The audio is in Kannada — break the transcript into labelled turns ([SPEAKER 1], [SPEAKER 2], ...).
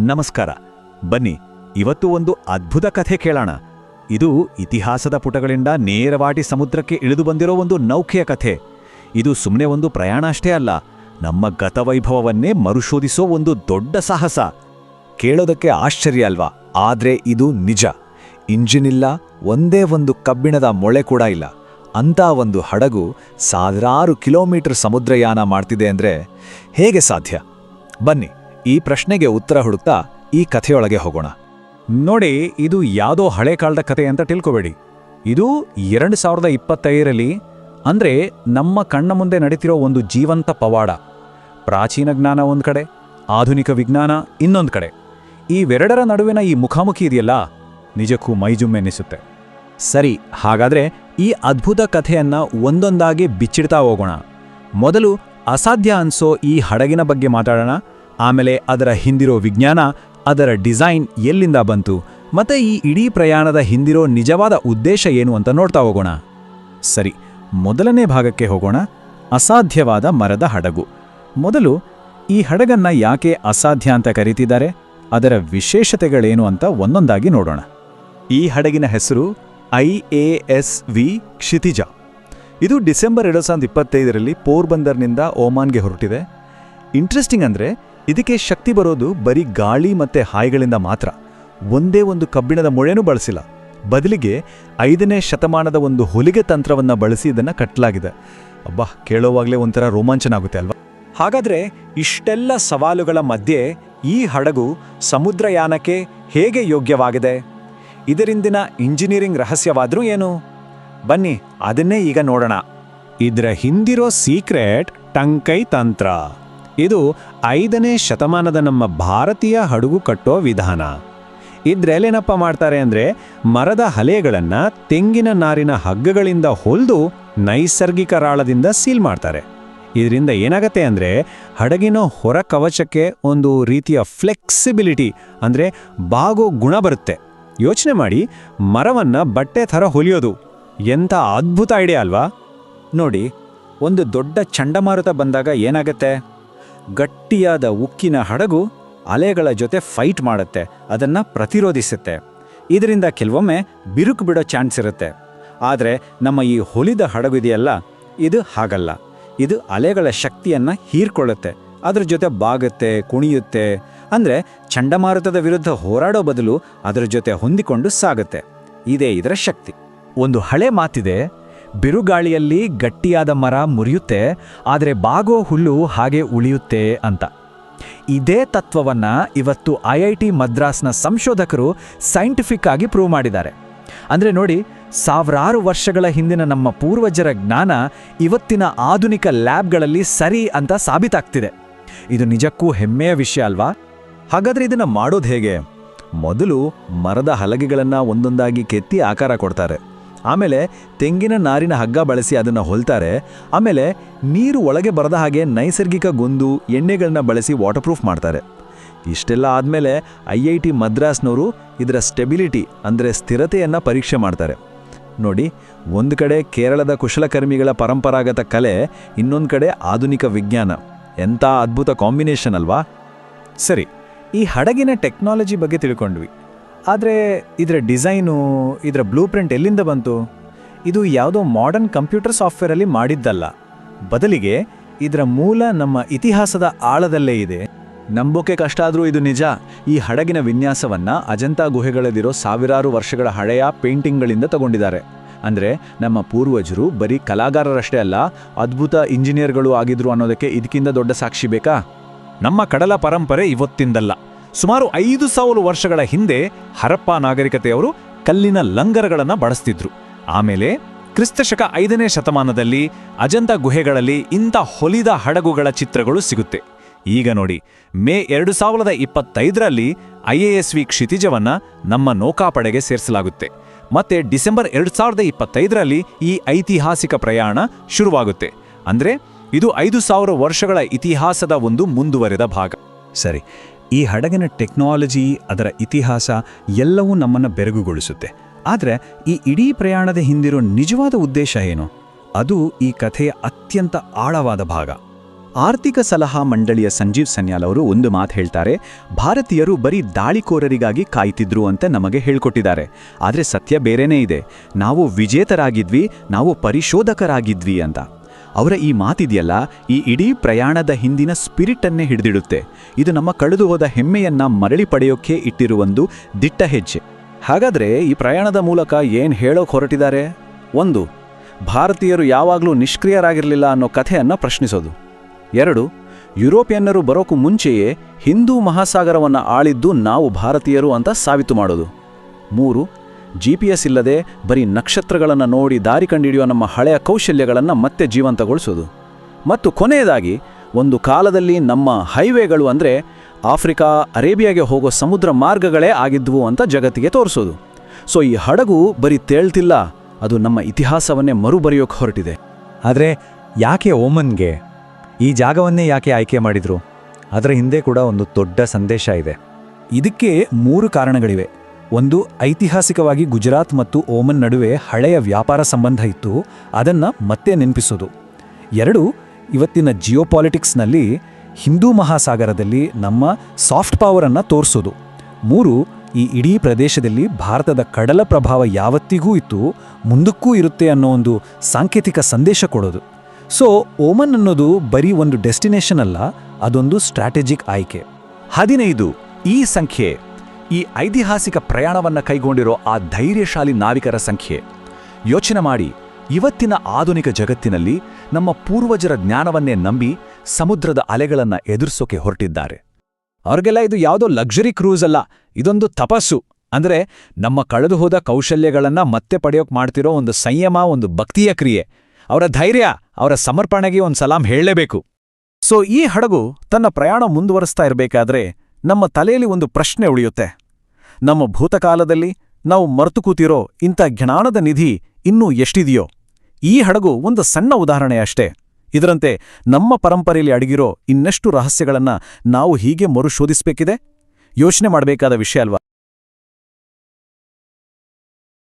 [SPEAKER 1] ನಮಸ್ಕಾರ. ಬನ್ನಿ, ಇವತ್ತು ಒಂದು ಅದ್ಭುತ ಕಥೆ ಕೇಳೋಣ. ಇದು ಇತಿಹಾಸದ ಪುಟಗಳಿಂದ ನೇರವಾಗಿ ಸಮುದ್ರಕ್ಕೆ ಇಳಿದು ಬಂದಿರೋ ಒಂದು ನೌಕೆಯ ಕಥೆ. ಇದು ಸುಮ್ಮನೆ ಒಂದು ಪ್ರಯಾಣ ಅಷ್ಟೇ ಅಲ್ಲ, ನಮ್ಮ ಗತವೈಭವವನ್ನೇ ಮರುಶೋಧಿಸೋ ಒಂದು ದೊಡ್ಡ ಸಾಹಸ. ಕೇಳೋದಕ್ಕೆ ಆಶ್ಚರ್ಯ ಅಲ್ವಾ? ಆದ್ರೆ ಇದು ನಿಜ. ಇಂಜಿನ್ ಇಲ್ಲ, ಒಂದೇ ಒಂದು ಕಬ್ಬಿಣದ ಮೊಳೆ ಕೂಡ ಇಲ್ಲ. ಅಂಥ ಒಂದು ಹಡಗು ಸಾವಿರಾರು ಕಿಲೋಮೀಟರ್ ಸಮುದ್ರಯಾನ ಮಾಡ್ತಿದೆ ಅಂದ್ರೆ ಹೇಗೆ ಸಾಧ್ಯ? ಬನ್ನಿ. ಈ ಪ್ರಶ್ನೆಗೆ ಉತ್ತರ ಹುಡುಕ್ತಾ ಈ ಕಥೆಯೊಳಗೆ ಹೋಗೋಣ. ನೋಡಿ, ಇದು ಯಾವುದೋ ಹಳೆ ಕಾಲದ ಕಥೆ ಅಂತ ತಿಳ್ಕೊಬೇಡಿ. ಇದು ಎರಡು ಸಾವಿರದ ಇಪ್ಪತ್ತೈದರಲ್ಲಿ, ಅಂದರೆ ನಮ್ಮ ಕಣ್ಣ ಮುಂದೆ ನಡೀತಿರೋ ಒಂದು ಜೀವಂತ ಪವಾಡ. ಪ್ರಾಚೀನ ಜ್ಞಾನ ಒಂದು ಕಡೆ, ಆಧುನಿಕ ವಿಜ್ಞಾನ ಇನ್ನೊಂದು ಕಡೆ. ಇವೆರಡರ ನಡುವಿನ ಈ ಮುಖಾಮುಖಿ ಇದೆಯಲ್ಲ? ನಿಜಕ್ಕೂ ಮೈಜುಮ್ಮೆನಿಸುತ್ತೆ ಸರಿ, ಹಾಗಾದರೆ ಈ ಅದ್ಭುತ ಕಥೆಯನ್ನು ಒಂದೊಂದಾಗಿ ಬಿಚ್ಚಿಡ್ತಾ ಹೋಗೋಣ. ಮೊದಲು ಅಸಾಧ್ಯ ಅನ್ಸೋ ಈ ಹಡಗಿನ ಬಗ್ಗೆ ಮಾತಾಡೋಣ. ಆಮೇಲೆ ಅದರ ಹಿಂದಿರೋ ವಿಜ್ಞಾನ, ಅದರ ಡಿಸೈನ್ ಎಲ್ಲಿಂದ ಬಂತು, ಮತ್ತೆ ಈ ಇಡೀ ಪ್ರಯಾಣದ ಹಿಂದಿರೋ ನಿಜವಾದ ಉದ್ದೇಶ ಏನು ಅಂತ ನೋಡ್ತಾ ಹೋಗೋಣ. ಸರಿ, ಮೊದಲನೇ ಭಾಗಕ್ಕೆ ಹೋಗೋಣ. ಅಸಾಧ್ಯವಾದ ಮರದ ಹಡಗು. ಮೊದಲು ಈ ಹಡಗನ್ನ ಯಾಕೆ ಅಸಾಧ್ಯ ಅಂತ ಕರೀತಿದ್ದಾರೆ, ಅದರ ವಿಶೇಷತೆಗಳೇನು ಅಂತ ಒಂದೊಂದಾಗಿ ನೋಡೋಣ. ಈ ಹಡಗಿನ ಹೆಸರು I A S V Kshitij. ಇದು ಡಿಸೆಂಬರ್ ಎರಡು ಸಾವಿರದ ಇಪ್ಪತ್ತೈದರಲ್ಲಿ ಪೋರ್ಬಂದರ್ನಿಂದ ಓಮಾನ್ಗೆ ಹೊರಟಿದೆ. ಇಂಟ್ರೆಸ್ಟಿಂಗ್ ಅಂದರೆ ಇದಕ್ಕೆ ಶಕ್ತಿ ಬರೋದು ಬರೀ ಗಾಳಿ ಮತ್ತೆ ಹಾಯಿಗಳಿಂದ ಮಾತ್ರ. ಒಂದೇ ಒಂದು ಕಬ್ಬಿಣದ ಮೊಳೆನೂ ಬಳಸಿಲ್ಲ. ಬದಲಿಗೆ ಐದನೇ ಶತಮಾನದ ಒಂದು ಹೊಲಿಗೆ ತಂತ್ರವನ್ನ ಬಳಸಿ ಇದನ್ನು ಕಟ್ಟಲಾಗಿದೆ ಅಬ್ಬಾ, ಕೇಳೋವಾಗಲೇ ಒಂಥರ ರೋಮಾಂಚನ ಆಗುತ್ತೆ ಅಲ್ವಾ? ಹಾಗಾದ್ರೆ ಇಷ್ಟೆಲ್ಲ ಸವಾಲುಗಳ ಮಧ್ಯೆ ಈ ಹಡಗು ಸಮುದ್ರಯಾನಕ್ಕೆ ಹೇಗೆ ಯೋಗ್ಯವಾಗಿದೆ? ಇದರಿಂದಿನ ಇಂಜಿನಿಯರಿಂಗ್ ರಹಸ್ಯವಾದರೂ ಏನು? ಬನ್ನಿ, ಅದನ್ನೇ ಈಗ ನೋಡೋಣ. ಇದರ ಹಿಂದಿರೋ ಸೀಕ್ರೆಟ್ ಟಂಕೈ ತಂತ್ರ. ಇದು ಐದನೇ ಶತಮಾನದ ನಮ್ಮ ಭಾರತೀಯ ಹಡಗು ಕಟ್ಟೋ ವಿಧಾನ. ಇದ್ರಲ್ಲೇನಪ್ಪ ಮಾಡ್ತಾರೆ ಅಂದರೆ ಮರದ ಹಲೆಗಳನ್ನು ತೆಂಗಿನ ನಾರಿನ ಹಗ್ಗಗಳಿಂದ ಹೊಲ್ದು ನೈಸರ್ಗಿಕ ರಾಳದಿಂದ ಸೀಲ್ ಮಾಡ್ತಾರೆ. ಇದರಿಂದ ಏನಾಗತ್ತೆ ಅಂದರೆ ಹಡಗಿನ ಹೊರ ಕವಚಕ್ಕೆ ಒಂದು ರೀತಿಯ ಫ್ಲೆಕ್ಸಿಬಿಲಿಟಿ ಅಂದರೆ ಬಾಗೋ ಗುಣ ಬರುತ್ತೆ. ಯೋಚನೆ ಮಾಡಿ ಮರವನ್ನು ಬಟ್ಟೆ ಥರ ಹೊಲಿಯೋದು. ಎಂಥ ಅದ್ಭುತ ಐಡಿಯಾ ಅಲ್ವಾ? ನೋಡಿ, ಒಂದು ದೊಡ್ಡ ಚಂಡಮಾರುತ ಬಂದಾಗ ಏನಾಗತ್ತೆ? ಗಟ್ಟಿಯಾದ ಉಕ್ಕಿನ ಹಡಗು ಅಲೆಗಳ ಜೊತೆ ಫೈಟ್ ಮಾಡುತ್ತೆ, ಅದನ್ನು ಪ್ರತಿರೋಧಿಸುತ್ತೆ. ಇದರಿಂದ ಕೆಲವೊಮ್ಮೆ ಬಿರುಕು ಬಿಡೋ ಚಾನ್ಸ್ ಇರುತ್ತೆ. ಆದರೆ ನಮ್ಮ ಈ ಹೊಲಿದ ಹಡಗು ಇದೆಯಲ್ಲ, ಇದು ಹಾಗಲ್ಲ. ಇದು ಅಲೆಗಳ ಶಕ್ತಿಯನ್ನು ಹೀರ್ಕೊಳ್ಳುತ್ತೆ. ಅದರ ಜೊತೆ ಬಾಗುತ್ತೆ, ಕುಣಿಯುತ್ತೆ. ಅಂದರೆ ಚಂಡಮಾರುತದ ವಿರುದ್ಧ ಹೋರಾಡೋ ಬದಲು ಅದರ ಜೊತೆ ಹೊಂದಿಕೊಂಡು ಸಾಗುತ್ತೆ. ಇದೇ ಇದರ ಶಕ್ತಿ. ಒಂದು ಹಳೆ ಮಾತಿದೆ ಬಿರುಗಾಳಿಯಲ್ಲಿ ಗಟ್ಟಿಯಾದ ಮರ ಮುರಿಯುತ್ತೆ, ಆದರೆ ಬಾಗೋ ಹುಲ್ಲು ಹಾಗೆ ಉಳಿಯುತ್ತೆ ಅಂತ. ಇದೇ ತತ್ವವನ್ನು ಇವತ್ತು ಐ ಐ ಟಿ ಮದ್ರಾಸ್ನ ಸಂಶೋಧಕರು ಸೈಂಟಿಫಿಕ್ ಆಗಿ ಪ್ರೂವ್ ಮಾಡಿದ್ದಾರೆ. ಅಂದರೆ ನೋಡಿ, ಸಾವಿರಾರು ವರ್ಷಗಳ ಹಿಂದಿನ ನಮ್ಮ ಪೂರ್ವಜರ ಜ್ಞಾನ ಇವತ್ತಿನ ಆಧುನಿಕ ಲ್ಯಾಬ್ಗಳಲ್ಲಿ ಸರಿ ಅಂತ ಸಾಬೀತಾಗ್ತಿದೆ. ಇದು ನಿಜಕ್ಕೂ ಹೆಮ್ಮೆಯ ವಿಷಯ ಅಲ್ವಾ? ಹಾಗಾದರೆ ಇದನ್ನು ಮಾಡೋದು ಹೇಗೆ? ಮೊದಲು ಮರದ ಹಲಗೆಗಳನ್ನು ಒಂದೊಂದಾಗಿ ಕೆತ್ತಿ ಆಕಾರ ಕೊಡ್ತಾರೆ. ಆಮೇಲೆ ತೆಂಗಿನ ನಾರಿನ ಹಗ್ಗ ಬಳಸಿ ಅದನ್ನು ಹೊಲ್ತಾರೆ. ಆಮೇಲೆ ನೀರು ಒಳಗೆ ಬರದ ಹಾಗೆ ನೈಸರ್ಗಿಕ ಗೊಂದು ಎಣ್ಣೆಗಳನ್ನ ಬಳಸಿ ವಾಟರ್ ಪ್ರೂಫ್ ಮಾಡ್ತಾರೆ. ಇಷ್ಟೆಲ್ಲ ಆದಮೇಲೆ ಐ ಐ ಟಿ ಮದ್ರಾಸ್ನವರು ಇದರ ಸ್ಟೆಬಿಲಿಟಿ ಅಂದರೆ ಸ್ಥಿರತೆಯನ್ನು ಪರೀಕ್ಷೆ ಮಾಡ್ತಾರೆ. ನೋಡಿ, ಒಂದು ಕಡೆ ಕೇರಳದ ಕುಶಲಕರ್ಮಿಗಳ ಪರಂಪರಾಗತ ಕಲೆ, ಇನ್ನೊಂದು ಕಡೆ ಆಧುನಿಕ ವಿಜ್ಞಾನ. ಎಂಥ ಅದ್ಭುತ ಕಾಂಬಿನೇಷನ್ ಅಲ್ವಾ? ಸರಿ, ಈ ಹಡಗಿನ ಟೆಕ್ನಾಲಜಿ ಬಗ್ಗೆ ತಿಳ್ಕೊಂಡ್ವಿ. ಆದರೆ ಇದರ ಡಿಸೈನು, ಇದರ ಬ್ಲೂ ಪ್ರಿಂಟ್ ಎಲ್ಲಿಂದ ಬಂತು? ಇದು ಯಾವುದೋ ಮಾಡರ್ನ್ ಕಂಪ್ಯೂಟರ್ ಸಾಫ್ಟ್ವೇರಲ್ಲಿ ಮಾಡಿದ್ದಲ್ಲ. ಬದಲಿಗೆ ಇದರ ಮೂಲ ನಮ್ಮ ಇತಿಹಾಸದ ಆಳದಲ್ಲೇ ಇದೆ. ನಂಬೋಕೆ ಕಷ್ಟ ಆದರೂ ಇದು ನಿಜ. ಈ ಹಡಗಿನ ವಿನ್ಯಾಸವನ್ನು ಅಜಂತಾ ಗುಹೆಗಳಲ್ಲಿರೋ ಸಾವಿರಾರು ವರ್ಷಗಳ ಹಳೆಯ ಪೇಂಟಿಂಗ್ಗಳಿಂದ ತಗೊಂಡಿದ್ದಾರೆ. ಅಂದರೆ ನಮ್ಮ ಪೂರ್ವಜರು ಬರೀ ಕಲಾಗಾರರಷ್ಟೇ ಅಲ್ಲ, ಅದ್ಭುತ ಇಂಜಿನಿಯರ್ಗಳು ಆಗಿದ್ರು ಅನ್ನೋದಕ್ಕೆ ಇದಕ್ಕಿಂತ ದೊಡ್ಡ ಸಾಕ್ಷಿ ಬೇಕಾ? ನಮ್ಮ ಕಡಲ ಪರಂಪರೆ ಇವತ್ತಿಂದಲ್ಲ. ಸುಮಾರು ಐದು ಸಾವಿರ ವರ್ಷಗಳ ಹಿಂದೆ ಹರಪ್ಪ ನಾಗರಿಕತೆಯವರು ಕಲ್ಲಿನ ಲಂಗರಗಳನ್ನು ಬಳಸ್ತಿದ್ರು. ಆಮೇಲೆ ಕ್ರಿಸ್ತಶಕ ಐದನೇ ಶತಮಾನದಲ್ಲಿ ಅಜಂತ ಗುಹೆಗಳಲ್ಲಿ ಇಂಥ ಹೊಲಿದ ಹಡಗುಗಳ ಚಿತ್ರಗಳು ಸಿಗುತ್ತೆ. ಈಗ ನೋಡಿ, ಮೇ ಎರಡು ಸಾವಿರದ ಇಪ್ಪತ್ತೈದರಲ್ಲಿ ಐಎಎಸ್ವಿ ಕ್ಷಿತಿಜವನ್ನು ನಮ್ಮ ನೌಕಾಪಡೆಗೆ ಸೇರಿಸಲಾಗುತ್ತೆ. ಮತ್ತೆ ಡಿಸೆಂಬರ್ ಎರಡು ಸಾವಿರದ ಇಪ್ಪತ್ತೈದರಲ್ಲಿ ಈ ಐತಿಹಾಸಿಕ ಪ್ರಯಾಣ ಶುರುವಾಗುತ್ತೆ. ಅಂದ್ರೆ ಇದು ಐದು ಸಾವಿರ ವರ್ಷಗಳ ಇತಿಹಾಸದ ಒಂದು ಮುಂದುವರೆದ ಭಾಗ. ಸರಿ ಈ ಹಡಗಿನ ಟೆಕ್ನಾಲಜಿ, ಅದರ ಇತಿಹಾಸ ಎಲ್ಲವೂ ನಮ್ಮನ್ನು ಬೆರಗುಗೊಳಿಸುತ್ತೆ. ಆದರೆ ಈ ಇಡೀ ಪ್ರಯಾಣದ ಹಿಂದಿರೋ ನಿಜವಾದ ಉದ್ದೇಶ ಏನು? ಅದು ಈ ಕಥೆಯ ಅತ್ಯಂತ ಆಳವಾದ ಭಾಗ.
[SPEAKER 2] ಆರ್ಥಿಕ ಸಲಹಾ ಮಂಡಳಿಯ ಸಂಜೀವ್ ಸನ್ಯಾಲ್ ಅವರು ಒಂದು ಮಾತು ಹೇಳ್ತಾರೆ, ಭಾರತೀಯರು ಬರೀ ದಾಳಿಕೋರರಿಗಾಗಿ ಕಾಯ್ತಿದ್ರು ಅಂತ ನಮಗೆ ಹೇಳ್ಕೊಟ್ಟಿದ್ದಾರೆ. ಆದರೆ ಸತ್ಯ ಬೇರೆನೇ ಇದೆ. ನಾವು ವಿಜೇತರಾಗಿದ್ವಿ, ನಾವು ಪರಿಶೋಧಕರಾಗಿದ್ವಿ ಅಂತ. ಅವರ ಈ ಮಾತಿದೆಯಲ್ಲ, ಈ ಇಡೀ ಪ್ರಯಾಣದ ಹಿಂದಿನ ಸ್ಪಿರಿಟನ್ನೇ ಹಿಡಿದಿಡುತ್ತೆ. ಇದು ನಮ್ಮ ಕಳೆದು ಹೋದ ಹೆಮ್ಮೆಯನ್ನ ಮರಳಿ ಪಡೆಯೋಕೆ ಇಟ್ಟಿರುವೊಂದು ದಿಟ್ಟ ಹೆಜ್ಜೆ.
[SPEAKER 3] ಹಾಗಾದರೆ ಈ ಪ್ರಯಾಣದ ಮೂಲಕ ಏನು ಹೇಳೋಕೆ ಹೊರಟಿದ್ದಾರೆ? ಒಂದು, ಭಾರತೀಯರು ಯಾವಾಗಲೂ ನಿಷ್ಕ್ರಿಯರಾಗಿರಲಿಲ್ಲ ಅನ್ನೋ ಕಥೆಯನ್ನು ಪ್ರಶ್ನಿಸೋದು. ಎರಡು, ಯುರೋಪಿಯನ್ನರು ಬರೋಕು ಮುಂಚೆಯೇ ಹಿಂದೂ ಮಹಾಸಾಗರವನ್ನು ಆಳಿದ್ದು ನಾವು ಭಾರತೀಯರು ಅಂತ ಸಾಬೀತು ಮಾಡೋದು. ಮೂರು ಜಿ ಪಿ ಎಸ್ ಇಲ್ಲದೆ ಬರೀ ನಕ್ಷತ್ರಗಳನ್ನು ನೋಡಿ ದಾರಿ ಕಂಡುಹಿಡಿಯುವ ನಮ್ಮ ಹಳೆಯ ಕೌಶಲ್ಯಗಳನ್ನು ಮತ್ತೆ ಜೀವಂತಗೊಳಿಸೋದು ಮತ್ತು ಕೊನೆಯದಾಗಿ, ಒಂದು ಕಾಲದಲ್ಲಿ ನಮ್ಮ ಹೈವೇಗಳು ಅಂದರೆ ಆಫ್ರಿಕಾ, ಅರೇಬಿಯಾಗೆ ಹೋಗೋ ಸಮುದ್ರ ಮಾರ್ಗಗಳೇ ಆಗಿದ್ವು ಅಂತ ಜಗತ್ತಿಗೆ ತೋರಿಸೋದು. ಸೊ, ಈ ಹಡಗು ಬರೀ ತೇಳ್ತಿಲ್ಲ, ಅದು ನಮ್ಮ ಇತಿಹಾಸವನ್ನೇ ಮರುಬರೆಯೋಕೆ ಹೊರಟಿದೆ.
[SPEAKER 4] ಆದರೆ ಯಾಕೆ ಓಮನ್ಗೆ? ಈ ಜಾಗವನ್ನೇ ಯಾಕೆ ಆಯ್ಕೆ ಮಾಡಿದರು? ಅದರ ಹಿಂದೆ ಕೂಡ ಒಂದು ದೊಡ್ಡ ಸಂದೇಶ ಇದೆ.
[SPEAKER 5] ಇದಕ್ಕೆ ಮೂರು ಕಾರಣಗಳಿವೆ. ಒಂದು ಐತಿಹಾಸಿಕವಾಗಿ ಗುಜರಾತ್ ಮತ್ತು ಓಮನ್ ನಡುವೆ ಹಳೆಯ ವ್ಯಾಪಾರ ಸಂಬಂಧ ಇತ್ತು, ಅದನ್ನ ಮತ್ತೆ ನೆನಪಿಸೋದು. ಎರಡು, ಇವತ್ತಿನ ಜಿಯೋಪಾಲಿಟಿಕ್ಸ್ನಲ್ಲಿ ಹಿಂದೂ ಮಹಾಸಾಗರದಲ್ಲಿ ನಮ್ಮ ಸಾಫ್ಟ್ ಪವರನ್ನು ತೋರಿಸೋದು. ಮೂರು, ಈ ಇಡೀ ಪ್ರದೇಶದಲ್ಲಿ ಭಾರತದ ಕಡಲ ಪ್ರಭಾವ ಯಾವತ್ತಿಗೂ ಇತ್ತು, ಮುಂದಕ್ಕೂ ಇರುತ್ತೆ ಅನ್ನೋ ಒಂದು ಸಾಂಕೇತಿಕ ಸಂದೇಶ ಕೊಡೋದು. ಸೊ, ಓಮನ್ ಅನ್ನೋದು ಬರೀ ಒಂದು ಡೆಸ್ಟಿನೇಷನ್ ಅಲ್ಲ, ಅದೊಂದು ಸ್ಟ್ರಾಟಜಿಕ್ ಆಯ್ಕೆ.
[SPEAKER 1] ಹದಿನೈದು, ಈ ಸಂಖ್ಯೆ ಈ ಐತಿಹಾಸಿಕ ಪ್ರಯಾಣವನ್ನ ಕೈಗೊಂಡಿರೋ ಆ ಧೈರ್ಯಶಾಲಿ ನಾವಿಕರ ಸಂಖ್ಯೆ. ಯೋಚನೆ ಮಾಡಿ, ಇವತ್ತಿನ ಆಧುನಿಕ ಜಗತ್ತಿನಲ್ಲಿ ನಮ್ಮ ಪೂರ್ವಜರ ಜ್ಞಾನವನ್ನೇ ನಂಬಿ ಸಮುದ್ರದ ಅಲೆಗಳನ್ನ ಎದುರಿಸೋಕೆ ಹೊರಟಿದ್ದಾರೆ. ಅವ್ರಿಗೆಲ್ಲ ಇದು ಯಾವುದೋ ಲಕ್ಸುರಿ ಕ್ರೂಸ್ ಅಲ್ಲ, ಇದೊಂದು ತಪಸ್ಸು. ಅಂದ್ರೆ ನಮ್ಮ ಕಳೆದು ಹೋದ ಕೌಶಲ್ಯಗಳನ್ನ ಮತ್ತೆ ಪಡೆಯೋಕೆ ಮಾಡ್ತಿರೋ ಒಂದು ಸಂಯಮ, ಒಂದು ಭಕ್ತಿಯ ಕ್ರಿಯೆ. ಅವರ ಧೈರ್ಯ, ಅವರ ಸಮರ್ಪಣೆಗೆ ಒಂದು ಸಲಾಂ ಹೇಳಲೇಬೇಕು.
[SPEAKER 3] ಸೊ ಈ ಹಡಗು ತನ್ನ ಪ್ರಯಾಣ ಮುಂದುವರಿಸ್ತಾ ಇರಬೇಕಾದ್ರೆ ನಮ್ಮ ತಲೆಯಲ್ಲಿ ಒಂದು ಪ್ರಶ್ನೆ ಉಳಿಯುತ್ತೆ. ನಮ್ಮ ಭೂತಕಾಲದಲ್ಲಿ ನಾವು ಮರೆತು ಕೂತಿರೋ ಇಂಥ ಜ್ಞಾನದ ನಿಧಿ ಇನ್ನೂ ಎಷ್ಟಿದೆಯೋ? ಈ ಹಡಗು ಒಂದು ಸಣ್ಣ ಉದಾಹರಣೆ ಅಷ್ಟೇ. ಇದರಂತೆ ನಮ್ಮ ಪರಂಪರೆಯಲ್ಲಿ ಅಡಗಿರೋ ಇನ್ನಷ್ಟು ರಹಸ್ಯಗಳನ್ನ ನಾವು ಹೀಗೆ ಮರುಶೋಧಿಸಬೇಕಿದೆ? ಯೋಚನೆ ಮಾಡಬೇಕಾದ ವಿಷಯ ಅಲ್ವಾ?